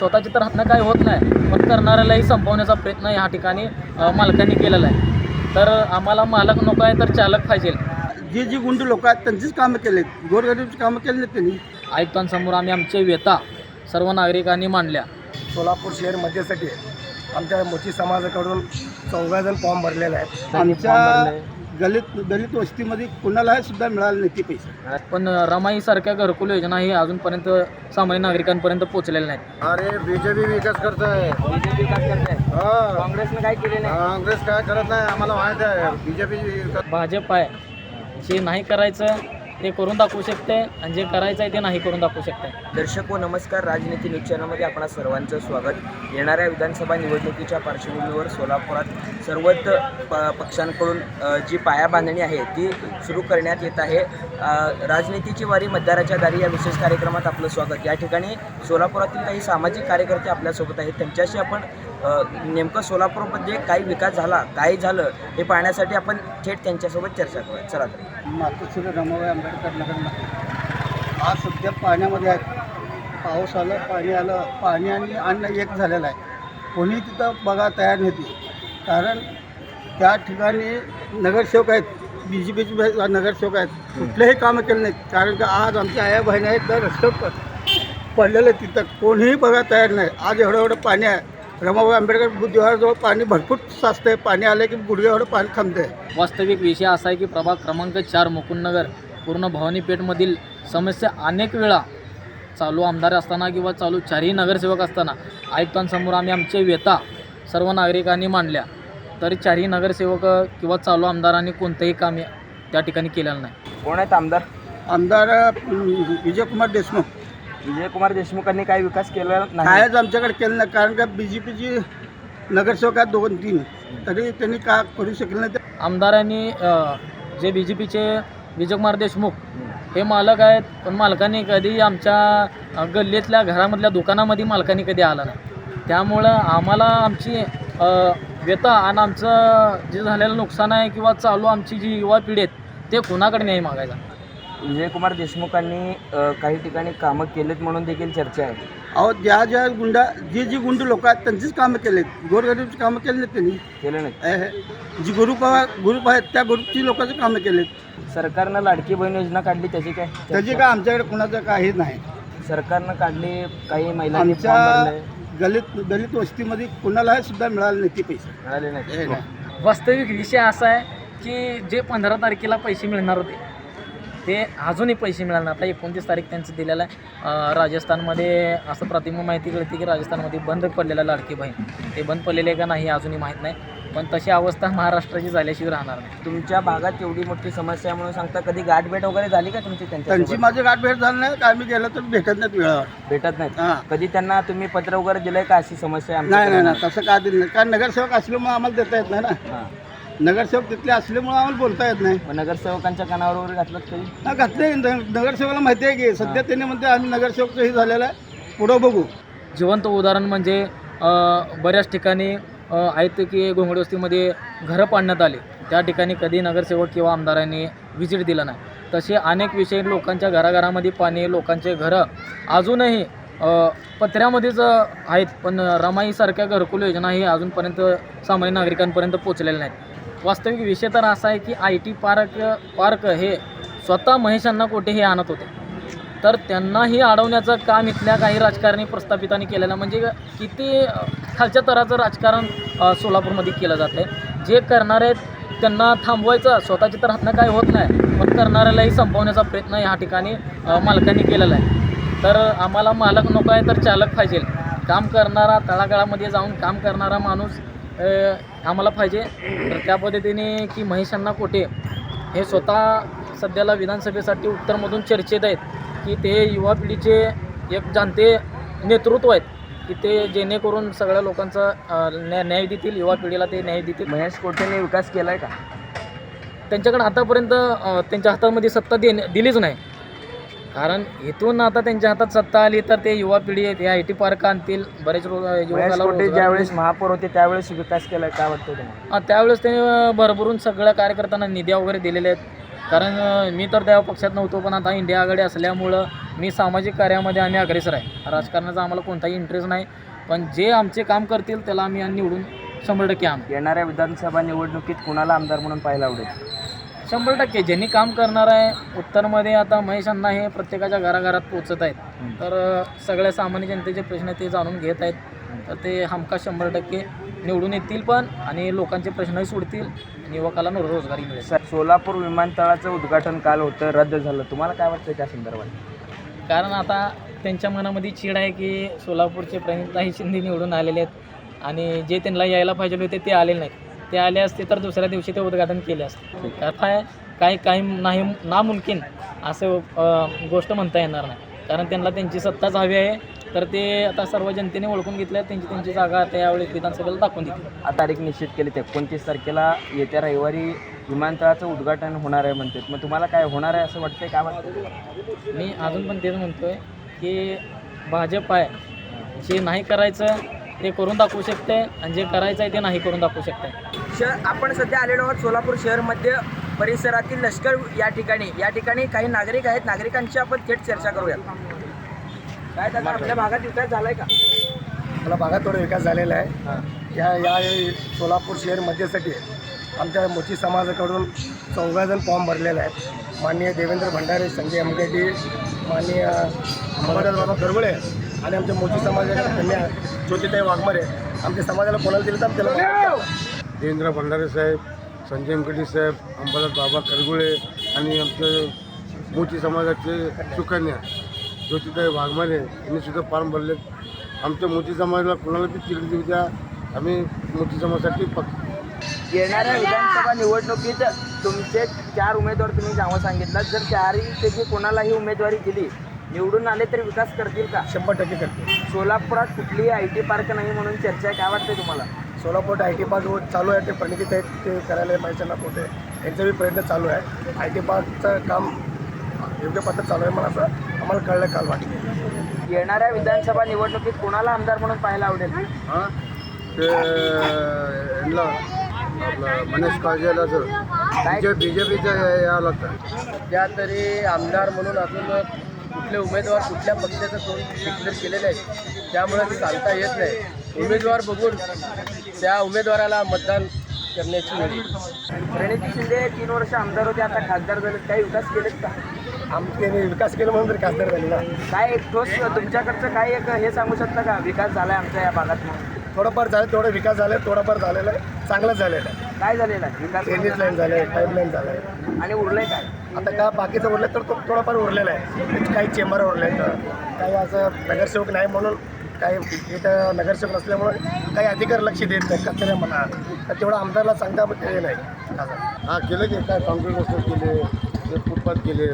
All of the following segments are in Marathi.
स्वतःच्या तर हातनं काय होत नाही पण करणाऱ्यालाही संपवण्याचा प्रयत्न या ठिकाणी मालकांनी केलेला आहे. तर आम्हाला मालक नको आहे तर चालक पाहिजे. जी जी गुंड लोक आहेत त्यांचीच कामं केलेत. गोरगरीबची कामं केली नाहीत त्यांनी. आयुक्तांसमोर आम्ही आमचे व्यथा सर्व नागरिकांनी मांडल्या. सोलापूर शहर मध्येसाठी आमच्या मोठी समाजाकडून चौघा जण फॉर्म भरलेले आहेत. आमच्या दलित दलित वस्तीमध्ये कुणालाही सुद्धा मिळाले नाही ते पैसे. पण रमाईसारख्या घरकुल योजना ही अजूनपर्यंत सामान्य नागरिकांपर्यंत पोहोचलेल्या नाहीत. अरे बीजेपी विकास करत आहे काँग्रेसनं काय केले काँग्रेस काय करत नाही आम्हाला माहीत आहे. बीजेपी भाजप आहे. जे नाही करायचं ते करून दाखवू शकते आणि जे करायचं आहे ते नाही करून दाखवू शकते. दर्शक व नमस्कार. राजनीती न्यूज चॅनलमध्ये आपणा सर्वांचं स्वागत. येणाऱ्या विधानसभा निवडणुकीच्या पार्श्वभूमीवर सोलापुरात सर्वच प पक्षांकडून जी पायाबांधणी आहे ती सुरू करण्यात येत आहे. राजनीतीची वारी मतदाराच्या दारी या विशेष कार्यक्रमात आपलं स्वागत. या ठिकाणी सोलापुरातील काही सामाजिक कार्यकर्ते आपल्यासोबत आहेत. त्यांच्याशी आपण नेमकं सोलापूरमध्ये काही विकास झाला काय झालं हे पाहण्यासाठी आपण थेट त्यांच्यासोबत चर्चा करूया. चला तर. मातोश्री रमाबाई आंबेडकर नगरमध्ये. आज सध्या पाण्यामध्ये आहेत. पाऊस आलं पाणी आलं पाणी आणि अन्न एक झालेलं आहे. कोणी तिथं बघा तयार नव्हती. कारण त्या ठिकाणी नगरसेवक आहेत बी जे पीचे नगरसेवक आहेत. कुठलेही कामं केले नाहीत. कारण का आज आमच्या आया बहिणी आहेत तर रस्त्यावर पडलेलं तिथं. कोणीही बघा तयार नाही. आज एवढं एवढं पाणी आहे. रमाबाई आंबेडकर बुद्धिवाराजवळ पाणी भरपूर साचतंय. पाणी आलं की गुडघे एवढं पाणी थांबतंय. वास्तविक विषय असा आहे की प्रभाग क्रमांक चार मुकुंदनगर पूर्ण भवानीपेठमधील समस्या अनेक वेळा चालू आमदार असताना किंवा चालू चारही नगरसेवक असताना आयुक्तांसमोर आम्ही आमचे व्यथा सर्व नागरिकांनी मांडल्या तरी चारही नगरसेवक किंवा चालू आमदारांनी कोणतंही काम या- त्या ठिकाणी केलेलं नाही. कोण आहेत आमदार? आमदार अं, विजयकुमार देशमुख. विजयकुमार देशमुखांनी काय विकास केला कायच आमच्याकडे केलं नाही कारण का बी जे पीची नगरसेवक आहेत दोन तीन. तरी त्यांनी का करू शकले नाही ते? आमदारांनी अ, जे बी जे पीचे विजयकुमार देशमुख हे मालक आहेत पण मालकांनी कधी आमच्या अ, गल्लीतल्या घरामधल्या दुकानामध्ये मालकांनी कधी आला नाही. त्यामुळं आम्हाला आमची व्यथा आणि आमचं जे झालेलं नुकसान आहे किंवा चालू आमची जी युवा पिढी आहेत ते कुणाकडे नाही मागायचा विजयकुमार देशमुखांनी काही ठिकाणी कामं केलेत म्हणून देखील चर्चा आहे. अहो ज्या ज्या गुंडा जी जी गुंड लोक आहेत त्यांचीच कामं केलेत. गोरगरीबची कामं केली नाहीत त्यांनी. केलं नाही. जी ग्रुप ग्रुप आहेत त्या ग्रुपची लोकांची कामं केलेत. सरकारनं लाडकी बहीण योजना काढली त्याची काय त्याची काय आमच्याकडे कुणाचं काही नाही. सरकारनं काढली काही भरले. दलित दलित वस्तीमध्ये कुणालाही सुद्धा मिळाले नाही ते पैसे. मिळाले नाही. हे नाही वास्तविक विषय असा आहे की जे पंधरा तारखेला पैसे मिळणार होते ते अजूनही पैसे मिळाले नाही. आता एकोणतीस तारीख त्यांचं दिलेलं आहे. अं, राजस्थानमध्ये असं प्रतिमा माहिती कळते की राजस्थानमध्ये बंद पडलेलं लाडकी बहीण. ते बंद पडलेले का नाही अजूनही माहीत नाही. पण तशी अवस्था महाराष्ट्राची झाल्याशिवाय राहणार नाही. तुमच्या भागात एवढी मोठी समस्या आहे म्हणून सांगता कधी गाठभेट वगैरे झाली का तुमची त्यांची त्यांच्या माझी गाठ भेट झाली नाही. आम्ही गेलो तर भेटत नाहीत वेळावर. भेटत नाहीत? हां. कधी त्यांना तुम्ही पत्र वगैरे दिलंय का अशी समस्या आहे नाही नाही आमच्याकडे? नाही तसं काय दिलं नाही. कारण नगरसेवक असल्यामुळे आम्हाला देता येत नाही ना. हां. नगरसेवक तिथले असल्यामुळे आम्हाला बोलता येत नाही. मग नगरसेवकांच्या कानावर वगैरे घातलं कधी? हा घातले नगरसेवकाला माहिती आहे की सध्या त्यांनी म्हणते आम्ही नगरसेवकचं हे झालेलं आहे. पुढं बघू. जिवंत उदाहरण म्हणजे अ, बऱ्याच ठिकाणी आहेत की घोंगडे वस्तीमध्ये घरं पाडण्यात आले. त्या ठिकाणी कधी नगरसेवक किंवा आमदारांनी व्हिजिट दिला नाही. तसे अनेक विषय लोकांच्या घराघरामध्ये पाणी लोकांचे घरं अजूनही पत्र्यामध्येच आहेत. पण रमाईसारख्या घरकुल योजना ही अजूनपर्यंत सामान्य नागरिकांपर्यंत पोचलेल्या नाहीत. वास्तविक विषय तर असा आहे की आय टी पार्क पार्क हे स्वतः महेशांना कोठे हे आणत होते. तर त्यांनाही अडवण्याचं काम इथल्या काही राजकारणी प्रस्थापितांनी केलेलं म्हणजे किती खालच्या तराचं राजकारण सोलापूरमध्ये केलं जातं आहे. जे करणारे आहेत त्यांना थांबवायचं स्वतःची तर हातनं काय होत नाही पण करणाऱ्यालाही संपवण्याचा प्रयत्न ह्या ठिकाणी मालकांनी केलेला आहे. तर आम्हाला मालक नको आहे तर चालक पाहिजे. काम करणारा तळागाळामध्ये जाऊन काम करणारा माणूस आम्हाला पाहिजे. तर त्या पद्धतीने की महेशांना कोठे हे स्वतः सध्याला विधानसभेसाठी उत्तरमधून चर्चेत आहेत की ते युवा पिढीचे एक जाणते नेतृत्व आहेत. की ते जेणेकरून सगळ्या लोकांचा न्याय न्याय देतील युवा पिढीला ते न्याय देतील. महेश कोटेने विकास केलाय का? त्यांच्याकडे आतापर्यंत त्यांच्या हातामध्ये सत्ता देणे दिलीच नाही. कारण इथून आता त्यांच्या हातात सत्ता आली तर ते युवा पिढी आहेत या आय टी पार्क आणतील बरेच युवकाला ज्यावेळेस महापौर होते त्यावेळेस विकास केलाय काय वाटतं तुम्हाला? त्यावेळेस ते भरभरून सगळ्या कार्यकर्त्यांना निधी वगैरे दिलेले आहेत. कारण मी तर त्या पक्षात नव्हतो पण आता इंडिया आघाडी असल्यामुळं मी सामाजिक कार्यामध्ये आम्ही अग्रेसर आहे. राजकारणाचा आम्हाला कोणताही इंटरेस्ट नाही. पण जे आमचे काम करतील त्याला आम्ही निवडून शंभर टक्के आणू. येणाऱ्या विधानसभा निवडणुकीत कुणाला आमदार म्हणून पाहायला आवडेल? शंभर टक्के. ज्यांनी काम करणार आहे उत्तरमध्ये आता महेश अण्णा हे प्रत्येकाच्या घराघरात पोचत आहेत. तर सगळ्या सामान्य जनतेचे प्रश्न ते जाणून घेत आहेत. तर ते हमखास शंभर टक्के. निवडून येतील पण आणि लोकांचे प्रश्नही सोडतील. आणि युवकाला रोजगारी मिळेल. सर सोलापूर विमानतळाचं उद्घाटन काल होतं रद्द झालं. तुम्हाला काय वाटतं त्या संदर्भात? कारण आता त्यांच्या मनामध्ये चीड आहे की सोलापूरचे प्रणिताई शिंदे निवडून आलेले आहेत आणि जे त्यांना यायला पाहिजे होते ते आलेले नाहीत. ते आले असते तर दुसऱ्या दिवशी ते उद्घाटन केले असते. आता आहे, काही काही नाही नामुमकिन असं गोष्ट म्हणता येणार नाही. कारण त्यांना त्यांची सत्ताच हवी आहे. तर ते आता सर्व जनतेने ओळखून घेतल्या त्यांची त्यांची जागा आता यावेळी विधानसभेला दाखवून आता तारीख निश्चित केली ते एकोणतीस तारखेला येत्या रविवारी विमानतळाचं उद्घाटन होणार आहे म्हणतात. मग तुम्हाला काय होणार आहे असं वाटतंय काय वाटतं मी अजून पण तेच म्हणतोय की भाजप आहे. जे नाही करायचं ते करून दाखवू शकते आणि जे करायचं आहे ते नाही करून दाखवू शकते. शहर आपण सध्या आलेलो आहोत सोलापूर शहरमध्ये परिसरातील लष्कर या ठिकाणी. या ठिकाणी काही नागरिक आहेत. नागरिकांशी आपण थेट चर्चा करूया काय दादा आपल्या भागात विकास झालाय का? आपला भागात थोडा विकास झालेला आहे. या या सोलापूर शहर मध्येसाठी आमच्या मोठी समाजाकडून चौघाजण फॉर्म भरलेले आहेत. माननीय देवेंद्र भंडारे संजय अमगेडी माननीय अंबादास बाबा गरगुळे आणि आमच्या मोठी समाजाच्या कन्या ज्योतिताई वाघमारे. आमच्या समाजाला कोणाला दिलं तर त्याला देवेंद्र भंडारे साहेब संजय अंकटी साहेब अंबादास बाबा करगुळे आणि आमचे मोठी समाजाचे सुकन्या. ज्योतिताई वाघमारे यांनी सुद्धा फॉर्म भरले. आमच्या मोठी समाजाला कोणाला बी तिकीट देऊ द्या. आम्ही मोठी समाजासाठी पक्ष येणाऱ्या विधानसभा निवडणुकीत तुमचे चार उमेदवार तुम्ही नावं सांगितलं. जर चारहीपैकी कोणालाही उमेदवारी दिली निवडून आले तर विकास करतील का? शंभर टक्के करते सोलापुरात कुठलीही आय टी पार्क नाही म्हणून चर्चा आहे. काय वाटते तुम्हाला? सोलापूर आय टी पार्क चालू आहे. ते प्रणिती आहेत ते करायला माहिती पोटे. यांचा बी प्रयत्न चालू आहे. आय टी पार्कचं काम योग्य पद्धत चालू आहे मला असं आम्हाला कळलं काल वाटलं. येणाऱ्या विधानसभा निवडणुकीत कोणाला आमदार म्हणून पाहायला आवडेल? हां? ते यांना आपलं मनीष काळजेला काय बी जे पीचं यावं लागतं त्या तरी आमदार म्हणून अजून कुठले उमेदवार कुठल्या पक्षाचं कोण डिक्लेअर केलेले आहेत त्यामुळे ते सांगता येत नाही. उमेदवार बघून त्या उमेदवाराला मतदान करण्याची वेळ. प्रणिती शिंदे तीन वर्ष आमदार होते आता खासदार झाले काही विकास केलेत का? आमचे विकास केला म्हणून तरी खासदार झाले ना. काय ठोस तुमच्याकडचं काय एक हे सांगू शकता का? विकास झालाय आमच्या या भागात म्हणून. थोडंफार झालं थोडं विकास झाला थोडंफार झालेलं आहे. चांगलंच झालेलं आहे. काय झालेलं आहे? विकास टेनिस लाईन झालं आहे पाईपलाईन झालं आहे आणि उरलंय काय? आता का बाकीचं उरलं तर तो थोडंफार उरलेलं आहे. काही चेंबर उरले तर काही असं नगरसेवक नाही म्हणून काही इथं नगरसेवक नसल्यामुळं काही अधिकार लक्ष देत नाही कचऱ्या म्हणा. तर तेवढं आमदारला सांगता पण ते नाही. असं हां केलं की काय? कॉन्क्रीट रस्ते केले ते फुटपाथ केले.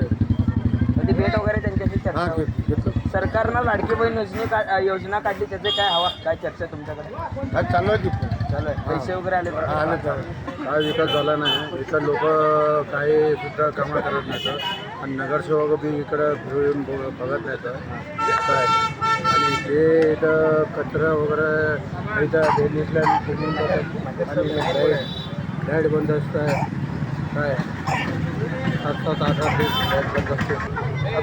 भेट वगैरे त्यांच्याशी चर्चा सरकारनं लाडकी बहीण योजने का योजना काढली त्याचे काय हवा काय चर्चा तुमच्याकडे? चालू आहे की चालू आहे. पैसे वगैरे आले तर? आलं तर. काय विकास झाला नाही. इथं लोक काही सुद्धा कामं करत नाहीत आणि नगरसेवक बी इकडं फिरून ब- बघत नाहीत काय आणि ते इथं कचरा वगैरे इथं डेलीतल्या आणि लाइट बंद असतं काय? सात सात आठ आठ दिवस लाइट बंद असते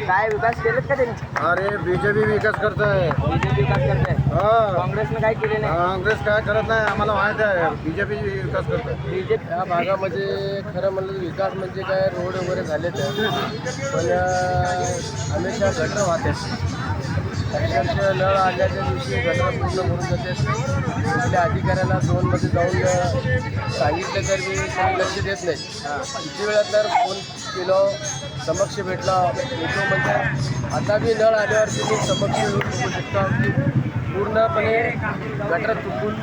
काय विकास केलेत का त्यांनी? अरे बी जे पी विकास करत आहे बीजेपी विकास करते हा. काँग्रेसनं काय केले नाही? काँग्रेस काय करत नाही आम्हाला माहीत आहे. बी जे पी विकास करत आहे बीजेपी या भागामध्ये खरं म्हणलं तर विकास म्हणजे काय रोड वगैरे झाले तर पण अं, हमेशा गटर वाहतात अक्षरशः नळ आल्याच्या दिवशी गटर पूर्ण भरून जाते. तिथल्या अधिकाऱ्याला दोनमध्ये जाऊन अं, सांगितलं तर मी कोणी लक्ष देत नाही. किती वेळा तर फोन केलं समक्ष भेटला. येतो म्हणजे आता मी नळ आल्यावर तुम्ही समक्ष येऊन बघू शकता. की पूर्णपणे गटर तुटून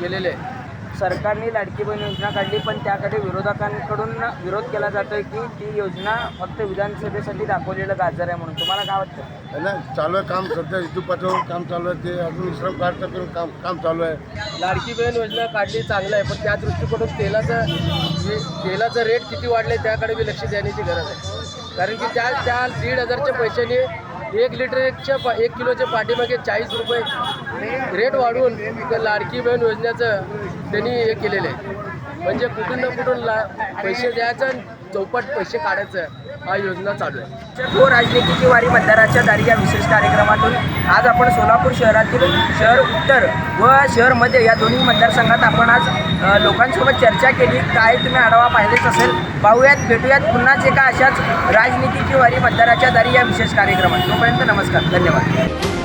गेलेले आहे. सरकारने लाडकी बहीण योजना काढली पण त्याकडे विरोधकांकडून विरोध केला जातोय की ती योजना फक्त विधानसभेसाठी दाखवलेलं गाजर आहे म्हणून. तुम्हाला काय वाटतं? नाही चालू आहे काम सध्या. इथू पाठवून काम चालू आहे. ते अजून विश्राम काढतं पण काम काम चालू आहे. लाडकी बहीण योजना काढली चांगलं आहे. पण त्या दृष्टिकोनातून तेलाचं जे तेलाचं रेट किती वाढले त्याकडे बी लक्ष देण्याची गरज आहे. कारण की त्या त्या दीड हजारच्या पैशाने एक लिटरच्या पा एक किलोच्या पाठीमागे चाळीस रुपये रेट वाढवून लाडकी बहीण योजनेचं त्यांनी हे केलेलं आहे. म्हणजे कुठून ना कुठून ला पैसे द्यायचं आणि चौपट पैसे काढायचं हा योजना चालू आहे. हो राजनीतीची वारी मतदाराच्या दारी या विशेष कार्यक्रमातून आज आपण सोलापूर शहरातील शहर उत्तर व शहर मध्य या दोन्ही मतदारसंघात आपण आज लोकांसोबत चर्चा केली. काय तुम्ही आढावा पाहिलेच असेल पाहूयात भेटूयात. पुन्हाच एका अशाच राजनीतीची वारी मतदाराच्या दारी या विशेष कार्यक्रमात. तोपर्यंत नमस्कार. धन्यवाद.